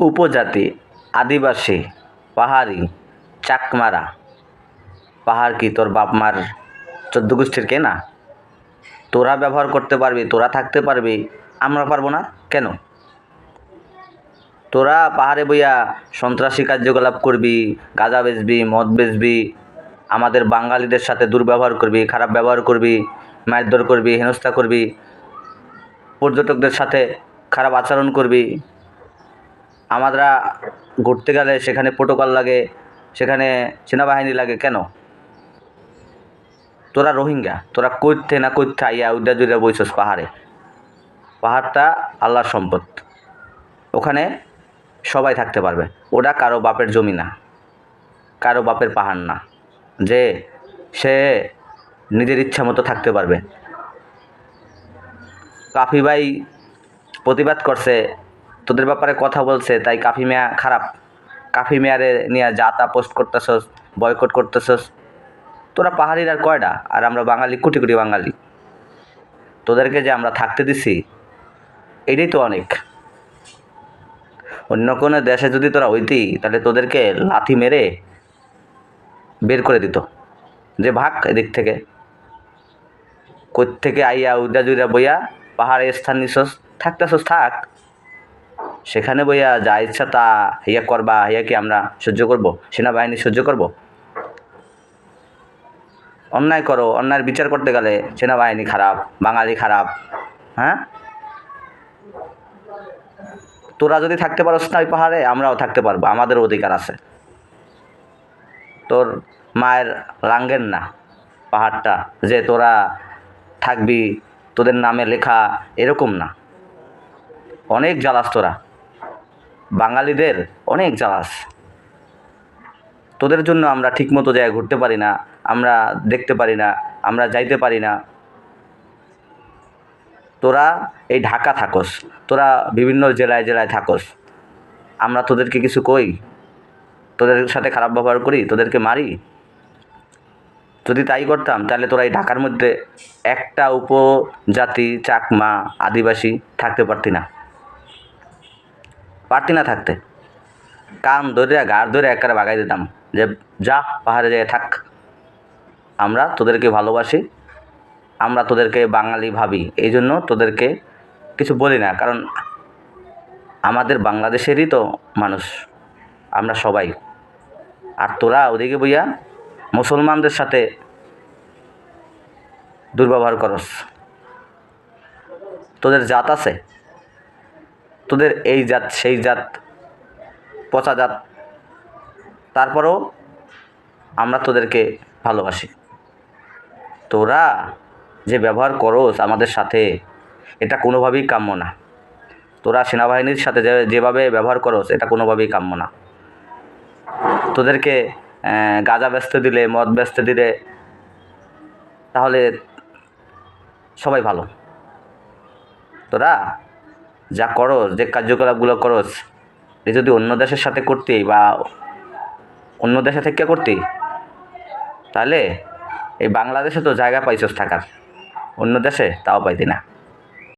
উপজাতি, আদিবাসী, পাহাড়ি, চাকমারা। পাহাড় কি তোর বাপ মার চোদ্দ গোষ্ঠীর কে না? তোরা ব্যবহার করতে পারবি, তোরা থাকতে পারবি, আমরা পারব না? কেন? তোরা পাহাড়ে বইয়া সন্ত্রাসী কার্যকলাপ করবি, গাঁজা বেচবি, মদ বেচবি, আমাদের বাঙালিদের সাথে দুর্ব্যবহার করবি, খারাপ ব্যবহার করবি, মারধর করবি, হেনস্থা করবি, পর্যটকদের সাথে খারাপ আচরণ করবি আমরা ঘুরতে গেলে সেখানে প্রোটোকল লাগে, সেখানে সেনাবাহিনী লাগে কেন? তোরা রোহিঙ্গা, তোরা কইতে না কইতে আইয়া উদ্যা জুড়ে বইছস পাহাড়ে। পাহাড়টা আল্লাহর সম্পদ। ওখানে সবাই থাকতে পারবে। ওটা কারও বাপের জমি না, কারও বাপের পাহাড় না। যে সে নিজের ইচ্ছা মতো থাকতে পারবে। কাফি ভাই প্রতিবাদ করছে তোদের ব্যাপারে কথা বলছে, তাই কাফি মিয়া খারাপ। কাফি মেয়ারে নিয়ে যা তা পোস্ট করতেছস বয়কট করতেছস। তোরা পাহাড়ির আর কয়টা আর আমরা বাঙালি, কোটি কোটি বাঙালি। তোদেরকে যে আমরা থাকতে দিছি, এটাই তো অনেক। অন্য কোনো দেশে যদি তোরা হইতি, তাহলে তোদেরকে লাথি মেরে বের করে দিত। যে ভাগ এদিক থেকে। কোথ থেকে আইয়া উদা জুইরা বইয়া পাহাড়ে স্থান নিছস, থাকতেছস থাক। সেখানে বইয়া যা ইচ্ছা তা হিয়া করবা হিয়া কি আমরা সহ্য করব? সেনাবাহিনী সহ্য করব? অন্যায় করো, অন্যায়ের বিচার করতে গেলে সেনাবাহিনী খারাপ, বাঙালি খারাপ হ্যাঁ? তোরা যদি থাকতে পারোস না ওই পাহাড়ে, আমরাও থাকতে পারব আমাদের অধিকার আছে। তোর মায়ের লাঙ্গেন না পাহাড়টা, যে তোরা থাকবি, তোদের নামে লেখা এরকম না। অনেক জ্বালাস তোরা। বাঙালিদের অনেক জ্বালাস। তোদের জন্য আমরা ঠিকমতো জায়গায় ঘুরতে পারি না, আমরা দেখতে পারি না, আমরা যাইতে পারি না। তোরা এই ঢাকা থাকস, তোরা বিভিন্ন জেলায় জেলায় থাকস। আমরা তোদেরকে কিছু কই? তোদের সাথে খারাপ ব্যবহার করি? তোদেরকে মারি? যদি তাই করতাম, তাহলে তোরা এই ঢাকার মধ্যে একটা উপজাতি চাকমা আদিবাসী থাকতে পারতি না। পারতি না থাকতে। কান ধরে গাড় ধরে একবারে বাগাই দিতাম যে, যা, পাহাড়ে যেয়ে থাক। আমরা তোদেরকে ভালোবাসি, আমরা তোদেরকে বাঙালি ভাবি। এই জন্য তোদেরকে কিছু বলি না, কারণ আমাদের বাংলাদেশেরই তো মানুষ। আমরা সবাই। আর তোরা ওদিকে বইয়া মুসলমানদের সাথে দুর্ব্যবহার করস। তোদের জাত আছে? তোদের এই জাত, সেই জাত, পচা জাত। তারপরেও আমরা তোদেরকে ভালোবাসি। তোরা যে ব্যবহার করস আমাদের সাথে, এটা কোনোভাবেই কাম্য না। তোরা সেনাবাহিনীর সাথে যেভাবে ব্যবহার করস, এটা কোনোভাবেই কাম্য না। তোদেরকে গাঁজা বেচতে দিলে, মদ বেচতে দিলে, তাহলে সবাই ভালো। তোরা যা করো যে কার্যকলাপগুলো করস, এ যদি অন্য দেশের সাথে করতে বা অন্য দেশে থেকে করতে, তাহলে এই বাংলাদেশে তো জায়গা পাইছস থাকার, অন্য দেশে তাও পাইতি না।